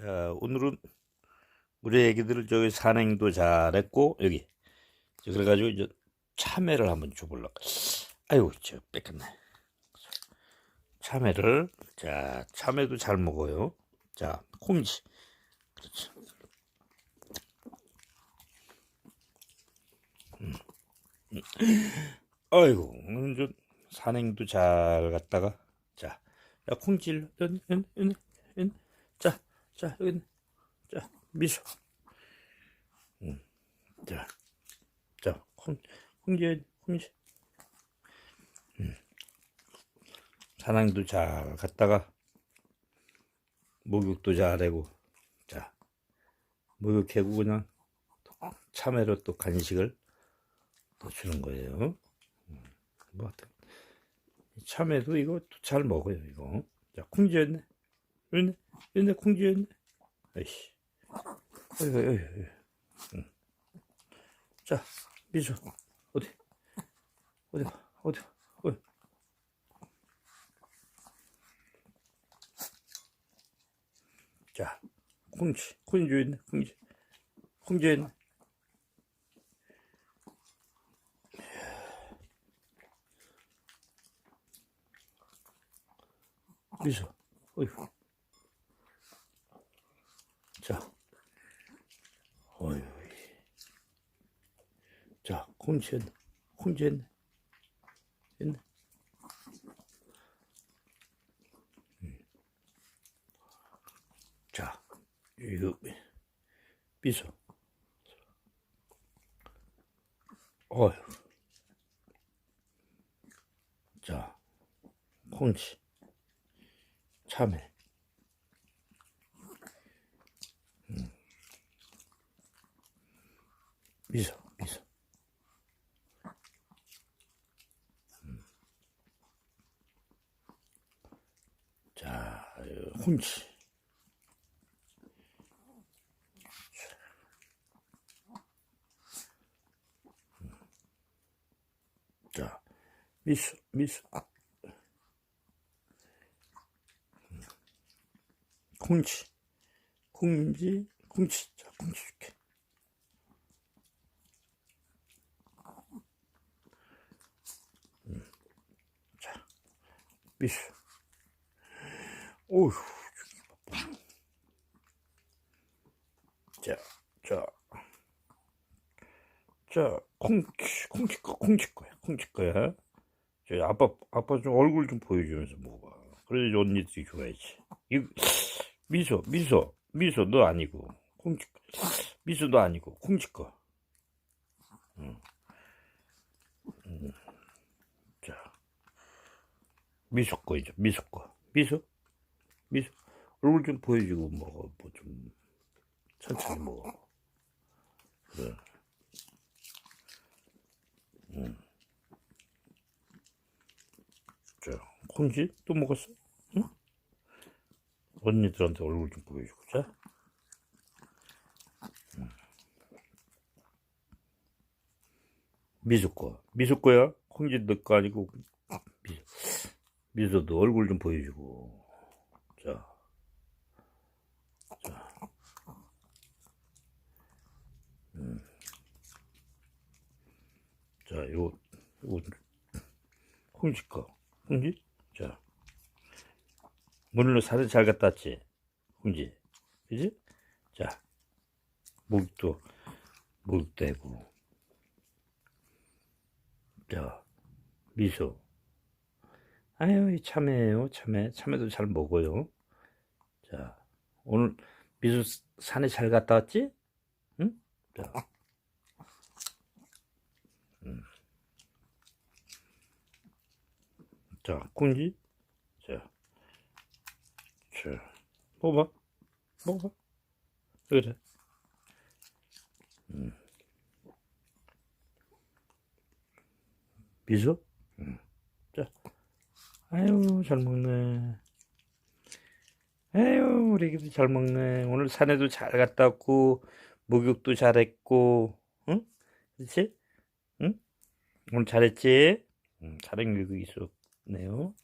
자, 오늘은 우리 애기들을 저기 산행도 잘했고, 여기. 저 그래가지고 이제 참외를 한번 줘보려고. 아이고, 저 뺏겼네. 참외를, 자, 참외도 잘 먹어요. 자, 콩지. 그렇지. 음. 음. 아이고, 오늘 좀 산행도 잘 갔다가, 자, 야, 콩질. 자, 자, 여기. 자, 미소. 음, 자, 자, 콩, 콩지, 콩지. 음. 산행도 잘 갔다가, 목욕도 잘하고, 자, 목욕하고 그냥 참외로 또 간식을 또 주는 거예요. 음, 뭐, 하여튼 참외도 이거 잘 먹어요, 이거. 자, 콩지였네. 있네, 있네, 콩지였네. 아이씨. 어이, 어이, 어이. 응. 자, 미소. 어디? 어디 가? 어디 가? 어이. 자, 있네, 콩지. 콩지 있네. 미소. 어이구. 자. 어휴. 자, 콩지 했네. 콩지 했네. 했네. 음. 자, 이거, 미소. 어휴. 자, 콩지. 참외. 음. 미소, 미소. 음. 자, 혼치. 음. 자, 미소, 미소. 아. 콩치, 콩지, 콩치, 자, 콩치 줄게. 음. 자, 미수. 오휴, 자, 자, 자, 콩치, 콩치 거, 콩치 거야, 콩치 거야. 저 아빠, 아빠 좀 얼굴 좀 보여주면서 먹어봐. 그래야지 언니들이 좋아하지. 이거, 미소, 미소, 미소 너 아니고 콩치 미소 너 아니고 콩치 거. 응. 응. 자, 미소 거이죠. 미소 거. 미소, 미소 얼굴 좀 보여주고 먹어. 뭐 좀 천천히 먹어. 그래. 응. 자, 콩지 또 먹었어? 응? 언니들한테 얼굴 좀 보여주고 자. 음. 미소 거, 미소 거야? 콩지 너거 아니고 미소. 미소도 얼굴 좀 보여주고 자. 자. 음. 자, 요, 요, 콩지 거, 콩지? 자. 오늘은 살을 잘 갖다 왔지? 훈지? 그지? 자, 목도, 해고. 자, 미소. 아유, 이 참외예요, 참외. 참외도 잘 먹어요. 자, 오늘 미소 산에 잘 갔다 왔지? 응? 자. 음. 자, 콩지? 자. 자, 먹어봐. 먹어봐. 그래. 음. 미소? 음. 자. 아유, 잘 먹네. 아유, 우리 애기도 잘 먹네. 오늘 산에도 잘 갔다 왔고, 목욕도 잘했고, 응? 그렇지? 응? 오늘 잘했지? 응, 잘한 교육이 있었네요.